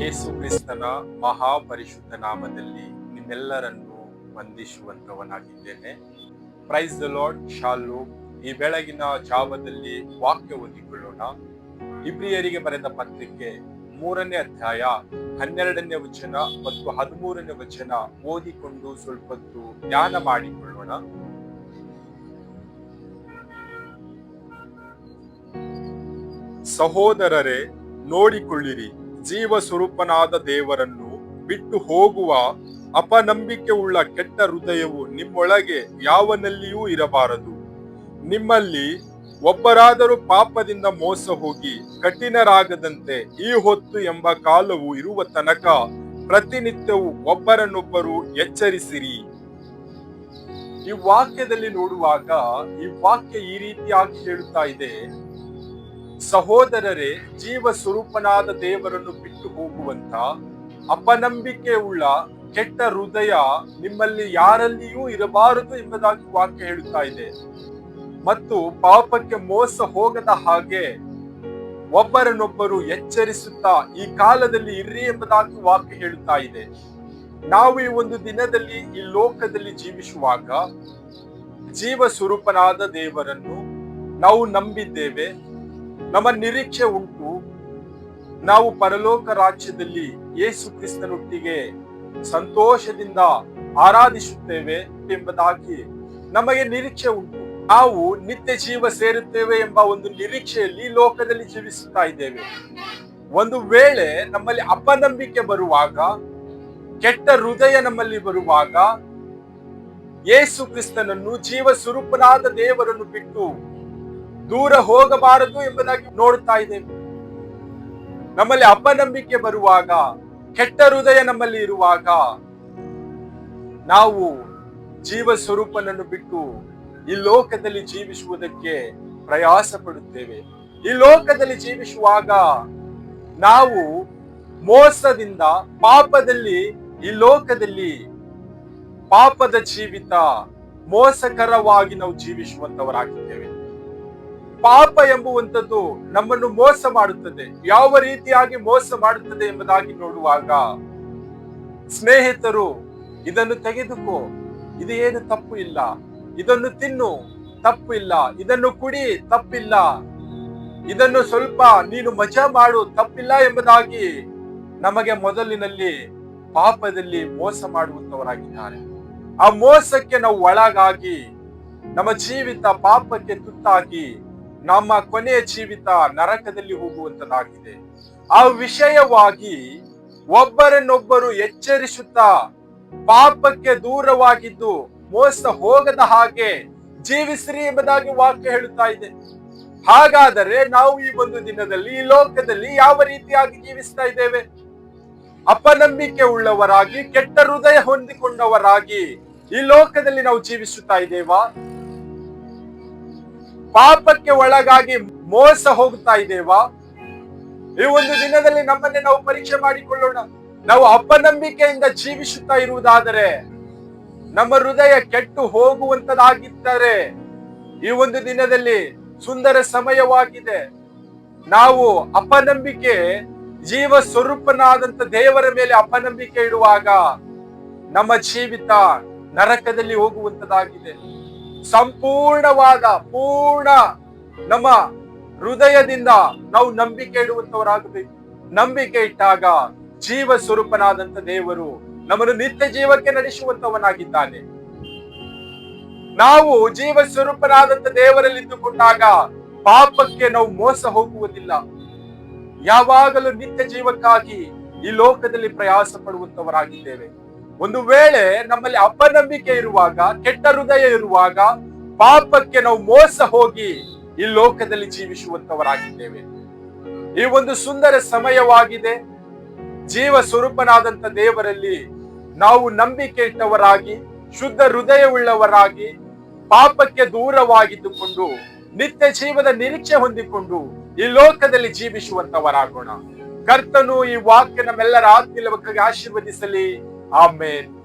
ಯೇಸು ಕ್ರಿಸ್ತನ ಮಹಾಪರಿಶುದ್ಧ ನಾಮದಲ್ಲಿ ನಿಮ್ಮೆಲ್ಲರನ್ನು ವಂದಿಸುವಂತವನಾಗಿದ್ದೇನೆ ಪ್ರೈಸ್ ದ ಲಾರ್ಡ್ ಶಾಲು ಈ ಬೆಳಗಿನ ಜಾವದಲ್ಲಿ ವಾಕ್ಯ ಓದಿಕೊಳ್ಳೋಣ. ಇಬ್ರಿಯರಿಗೆ ಬರೆದ ಪತ್ರಿಕೆ ಮೂರನೇ ಅಧ್ಯಾಯ ಹನ್ನೆರಡನೇ ವಚನ ಮತ್ತು ಹದಿಮೂರನೇ ವಚನ ಓದಿಕೊಂಡು ಸ್ವಲ್ಪ ಹೊತ್ತು ಧ್ಯಾನ ಮಾಡಿಕೊಳ್ಳೋಣ. ಸಹೋದರರೇ, ನೋಡಿಕೊಳ್ಳಿರಿ. ಜೀವ ಸ್ವರೂಪನಾದ ದೇವರನ್ನು ಬಿಟ್ಟು ಹೋಗುವ ಅಪನಂಬಿಕೆ ಉಳ್ಳ ಕೆಟ್ಟ ಹೃದಯವು ನಿಮ್ಮೊಳಗೆ ಯಾವನಲ್ಲಿಯೂ ಇರಬಾರದು. ನಿಮ್ಮಲ್ಲಿ ಒಬ್ಬರಾದರೂ ಪಾಪದಿಂದ ಮೋಸ ಹೋಗಿ ಕಠಿಣರಾಗದಂತೆ ಈ ಹೊತ್ತು ಎಂಬ ಕಾಲವು ಇರುವ ತನಕ ಪ್ರತಿನಿತ್ಯವೂ ಒಬ್ಬರನ್ನೊಬ್ಬರು ಎಚ್ಚರಿಸಿರಿ. ಈ ವಾಕ್ಯದಲ್ಲಿ ನೋಡುವಾಗ ಈ ವಾಕ್ಯ ಈ ರೀತಿಯಾಗಿ ಹೇಳುತ್ತಾ ಇದೆ. ಸಹೋದರರೇ ಜೀವ ಸ್ವರೂಪನಾದ ದೇವರನ್ನು ಬಿಟ್ಟು ಹೋಗುವಂತ ಅಪನಂಬಿಕೆ ಉಳ್ಳ ಕೆಟ್ಟ ಹೃದಯ ನಿಮ್ಮಲ್ಲಿ ಯಾರಲ್ಲಿಯೂ ಇರಬಾರದು ಎಂಬುದಾಗಿ ವಾಕ್ಯ ಹೇಳುತ್ತಾ ಇದೆ. ಮತ್ತು ಪಾಪಕ್ಕೆ ಮೋಸ ಹೋಗದ ಹಾಗೆ ಒಬ್ಬರನ್ನೊಬ್ಬರು ಎಚ್ಚರಿಸುತ್ತಾ ಈ ಕಾಲದಲ್ಲಿ ಇರ್ರಿ ಎಂಬುದಾಗಿ ವಾಕ್ಯ ಹೇಳುತ್ತಾ ಇದೆ. ನಾವು ಈ ಒಂದು ದಿನದಲ್ಲಿ ಈ ಲೋಕದಲ್ಲಿ ಜೀವಿಸುವಾಗ ಜೀವ ಸ್ವರೂಪನಾದ ದೇವರನ್ನು ನಾವು ನಂಬಿದ್ದೇವೆ. ನಮ್ಮ ನಿರೀಕ್ಷೆ ಉಂಟು. ನಾವು ಪರಲೋಕ ರಾಜ್ಯದಲ್ಲಿ ಯೇಸು ಕ್ರಿಸ್ತನೊಟ್ಟಿಗೆ ಸಂತೋಷದಿಂದ ಆರಾಧಿಸುತ್ತೇವೆ ಎಂಬುದಾಗಿ ನಮಗೆ ನಿರೀಕ್ಷೆ ಉಂಟು. ನಾವು ನಿತ್ಯ ಜೀವ ಸೇರುತ್ತೇವೆ ಎಂಬ ಒಂದು ನಿರೀಕ್ಷೆಯಲ್ಲಿ ಲೋಕದಲ್ಲಿ ಜೀವಿಸುತ್ತಾ ಇದ್ದೇವೆ. ಒಂದು ವೇಳೆ ನಮ್ಮಲ್ಲಿ ಅಪನಂಬಿಕೆ ಬರುವಾಗ, ಕೆಟ್ಟ ಹೃದಯ ನಮ್ಮಲ್ಲಿ ಬರುವಾಗ, ಯೇಸು ಕ್ರಿಸ್ತನನ್ನು ಜೀವ ಸ್ವರೂಪನಾದ ದೇವರನ್ನು ಬಿಟ್ಟು ದೂರ ಹೋಗಬಾರದು ಎಂಬುದಾಗಿ ನೋಡುತ್ತಾ ಇದ್ದೇವೆ ನಮ್ಮಲ್ಲಿ ಅಪನಂಬಿಕೆ ಬರುವಾಗ, ಕೆಟ್ಟ ಹೃದಯ ನಮ್ಮಲ್ಲಿ ಇರುವಾಗ, ನಾವು ಜೀವ ಸ್ವರೂಪನನ್ನು ಬಿಟ್ಟು ಈ ಲೋಕದಲ್ಲಿ ಜೀವಿಸುವುದಕ್ಕೆ ಪ್ರಯಾಸ ಪಡುತ್ತೇವೆ ಈ ಲೋಕದಲ್ಲಿ ಜೀವಿಸುವಾಗ ನಾವು ಮೋಸದಿಂದ ಪಾಪದಲ್ಲಿ ಈ ಲೋಕದಲ್ಲಿ ಪಾಪದ ಜೀವಿತ ಮೋಸಕರವಾಗಿ ನಾವು ಜೀವಿಸುವಂತವರಾಗಿದ್ದೇವೆ. ಪಾಪ ಎಂಬುವಂಥದ್ದು ನಮ್ಮನ್ನು ಮೋಸ ಮಾಡುತ್ತದೆ. ಯಾವ ರೀತಿಯಾಗಿ ಮೋಸ ಮಾಡುತ್ತದೆ ಎಂಬುದಾಗಿ ನೋಡುವಾಗ ಸ್ನೇಹಿತರು, ಇದನ್ನು ತೆಗೆದುಕೋ, ಇದು ಏನು ತಪ್ಪು ಇಲ್ಲ. ಇದನ್ನು ತಿನ್ನು, ತಪ್ಪು ಇಲ್ಲ. ಇದನ್ನು ಕುಡಿ, ತಪ್ಪಿಲ್ಲ. ಇದನ್ನು ಸ್ವಲ್ಪ ನೀನು ಮಜಾ ಮಾಡು, ತಪ್ಪಿಲ್ಲ ಎಂಬುದಾಗಿ ನಮಗೆ ಮೊದಲಿನಲ್ಲಿ ಪಾಪದಲ್ಲಿ ಮೋಸ ಮಾಡುವಂತವರಾಗಿದ್ದಾರೆ ಆ ಮೋಸಕ್ಕೆ ನಾವು ಒಳಗಾಗಿ ನಮ್ಮ ಜೀವಿತ ಪಾಪಕ್ಕೆ ತುತ್ತಾಗಿ ನಮ್ಮ ಕೊನೆಯ ಜೀವಿತ ನರಕದಲ್ಲಿ ಹೋಗುವಂತದಾಗಿದೆ ಆ ವಿಷಯವಾಗಿ ಒಬ್ಬರನ್ನೊಬ್ಬರು ಎಚ್ಚರಿಸುತ್ತಾ ಪಾಪಕ್ಕೆ ದೂರವಾಗಿದ್ದು ಮೋಸ ಹೋಗದ ಹಾಗೆ ಜೀವಿಸ್ರಿ ಎಂಬುದಾಗಿ ವಾಕ್ಯ ಹೇಳುತ್ತಾ ಇದೆ. ಹಾಗಾದರೆ ನಾವು ಈ ಒಂದು ದಿನದಲ್ಲಿ, ಈ ಲೋಕದಲ್ಲಿ ಯಾವ ರೀತಿಯಾಗಿ ಜೀವಿಸ್ತಾ ಇದ್ದೇವೆ? ಅಪನಂಬಿಕೆ ಉಳ್ಳವರಾಗಿ, ಕೆಟ್ಟ ಹೃದಯ ಹೊಂದಿಕೊಂಡವರಾಗಿ ಈ ಲೋಕದಲ್ಲಿ ನಾವು ಜೀವಿಸುತ್ತಾ ಇದ್ದೇವಾ? ಪಾಪಕ್ಕೆ ಒಳಗಾಗಿ ಮೋಸ ಹೋಗ್ತಾ ಇದ್ದೇವಾ? ಈ ಒಂದು ದಿನದಲ್ಲಿ ನಮ್ಮನ್ನೇ ನಾವು ಪರೀಕ್ಷೆ ಮಾಡಿಕೊಳ್ಳೋಣ. ನಾವು ಅಪನಂಬಿಕೆಯಿಂದ ಜೀವಿಸುತ್ತಾ ಇರುವುದಾದರೆ ನಮ್ಮ ಹೃದಯ ಕೆಟ್ಟು ಹೋಗುವಂತದಾಗಿದ್ದರೆ ಈ ಒಂದು ದಿನದಲ್ಲಿ ಸುಂದರ ಸಮಯವಾಗಿದೆ. ನಾವು ಅಪನಂಬಿಕೆ, ಜೀವ ಸ್ವರೂಪನಾದಂತ ದೇವರ ಮೇಲೆ ಅಪನಂಬಿಕೆ ಇಡುವಾಗ ನಮ್ಮ ಜೀವಿತ ನರಕದಲ್ಲಿ ಹೋಗುವಂತದಾಗಿದೆ ಸಂಪೂರ್ಣವಾದ, ಪೂರ್ಣ ನಮ್ಮ ಹೃದಯದಿಂದ ನಾವು ನಂಬಿಕೆ ಇಡುವಂತವರಾಗಬೇಕು. ನಂಬಿಕೆ ಇಟ್ಟಾಗ ಜೀವ ಸ್ವರೂಪನಾದಂತ ದೇವರು ನಮ್ಮನ್ನು ನಿತ್ಯ ಜೀವಕ್ಕೆ ನಡೆಸುವಂತವನಾಗಿದ್ದಾನೆ. ನಾವು ಜೀವ ಸ್ವರೂಪನಾದಂತ ದೇವರಲ್ಲಿ ಇದ್ದುಕೊಂಡಾಗ ಪಾಪಕ್ಕೆ ನಾವು ಮೋಸ ಹೋಗುವುದಿಲ್ಲ. ಯಾವಾಗಲೂ ನಿತ್ಯ ಜೀವಕ್ಕಾಗಿ ಈ ಲೋಕದಲ್ಲಿ ಪ್ರಯಾಸ ಪಡುವಂತವರಾಗಿದ್ದೇವೆ. ಒಂದು ವೇಳೆ ನಮ್ಮಲ್ಲಿ ಅಪನಂಬಿಕೆ ಇರುವಾಗ, ಕೆಟ್ಟ ಹೃದಯ ಇರುವಾಗ, ಪಾಪಕ್ಕೆ ನಾವು ಮೋಸ ಹೋಗಿ ಈ ಲೋಕದಲ್ಲಿ ಜೀವಿಸುವಂತವರಾಗಿದ್ದೇವೆ. ಈ ಒಂದು ಸುಂದರ ಸಮಯವಾಗಿದೆ. ಜೀವ ಸ್ವರೂಪನಾದಂತ ದೇವರಲ್ಲಿ ನಾವು ನಂಬಿಕೆ ಇಟ್ಟವರಾಗಿ ಶುದ್ಧ ಹೃದಯವುಳ್ಳವರಾಗಿ, ಪಾಪಕ್ಕೆ ದೂರವಾಗಿದ್ದುಕೊಂಡು, ನಿತ್ಯ ಜೀವದ ನಿರೀಕ್ಷೆ ಹೊಂದಿಕೊಂಡು ಈ ಲೋಕದಲ್ಲಿ ಜೀವಿಸುವಂತವರಾಗೋಣ. ಕರ್ತನು ಈ ವಾಕ್ಯ ನಮ್ಮೆಲ್ಲರ ಆತ್ಮೀಲವಕ್ಕಾಗಿ ಆಶೀರ್ವದಿಸಲಿ. Amen.